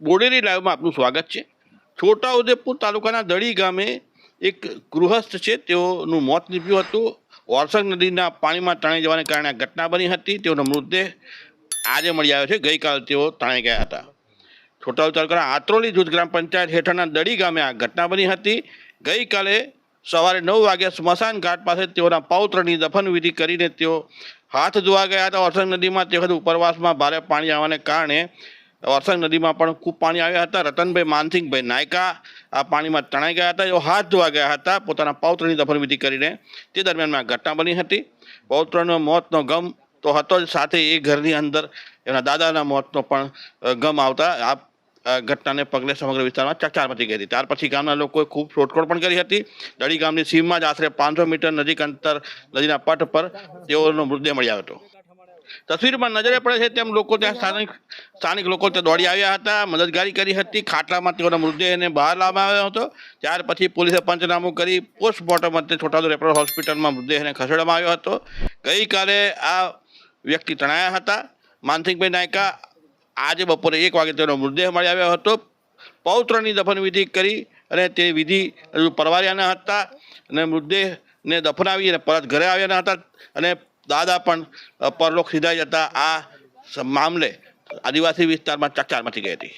બોડેલી લાઈવમાં આપનું સ્વાગત છે. છોટાઉદેપુર તાલુકાના દડી ગામે એક ગૃહસ્થ છે. તેઓનું મોત નીપજ્યું હતું. ઓરસંગ નદીના પાણીમાં તણાઈ જવાને કારણે ઘટના બની હતી. તેઓનો મૃતદેહ આજે મળી આવ્યો છે. ગઈકાલ તેઓ તણાઈ ગયા હતા. છોટાઉદેપુર તાલુકાના આત્રોલી જૂથ ગ્રામ પંચાયત હેઠળના દડી ગામે આ ઘટના બની હતી. ગઈકાલે સવારે નવ વાગ્યા સ્મશાન ઘાટ પાસે તેઓના પૌત્રની દફન વિધિ કરીને તેઓ હાથ ધોવા ગયા હતા. ઓરસંગ નદીમાં તે વખત ઉપરવાસમાં ભારે પાણી આવવાને કારણે ઓરસંગ નદીમાં પણ ખૂબ પાણી આવ્યા હતા. રતનભાઈ માનસિંહભાઈ નાયકા આ પાણીમાં તણાઈ ગયા હતા. એઓ હાથ ધોવા ગયા હતા. પોતાના પૌત્રની દફનવિધિ કરીને તે દરમિયાન આ ઘટના બની હતી. પૌત્રનો મોતનો ગમ તો હતો જ. સાથે એ ઘરની અંદર એમના દાદાના મોતનો પણ ગમ આવતા આ ઘટનાને પગલે સમગ્ર વિસ્તારમાં ચકચાર મચી ગઈ હતી. ત્યાર પછી ગામના લોકોએ ખૂબ શોધખોળ પણ કરી હતી. દડી ગામની સીમમાં જ આશરે પાંચસો મીટર નજીક અંતર નદીના પટ પર તેઓનો મૃતદેહ મળી આવ્યો હતો. તસવીરમાં નજરે પડે છે તેમ લોકો ત્યાં સ્થાનિક સ્થાનિક લોકો ત્યાં દોડી આવ્યા હતા, મદદગારી કરી હતી, ખાટલામાં તેઓના મૃતદેહને બહાર લાવવામાં આવ્યો હતો. ત્યાર પછી પોલીસે પંચનામું કરી પોસ્ટમોર્ટમ અંતે છોટાઉદ રેફરલ હોસ્પિટલમાં મૃતદેહને ખસેડવામાં આવ્યો હતો. ગઈકાલે આ વ્યક્તિ તણાયા હતા. માનસિંહભાઈ નાયકા આજે બપોરે એક વાગે તેનો મૃતદેહ મળી આવ્યો હતો. પૌત્રની દફન વિધિ કરી અને તે વિધિ હજુ પરવાર્યા ન હતા અને મૃતદેહને દફનાવી અને પરત ઘરે આવ્યા ન હતા અને દાદા પણ પરલોક સીધા જતા આ મામલે આદિવાસી વિસ્તારમાં ચકચાર મચી ગઈ હતી.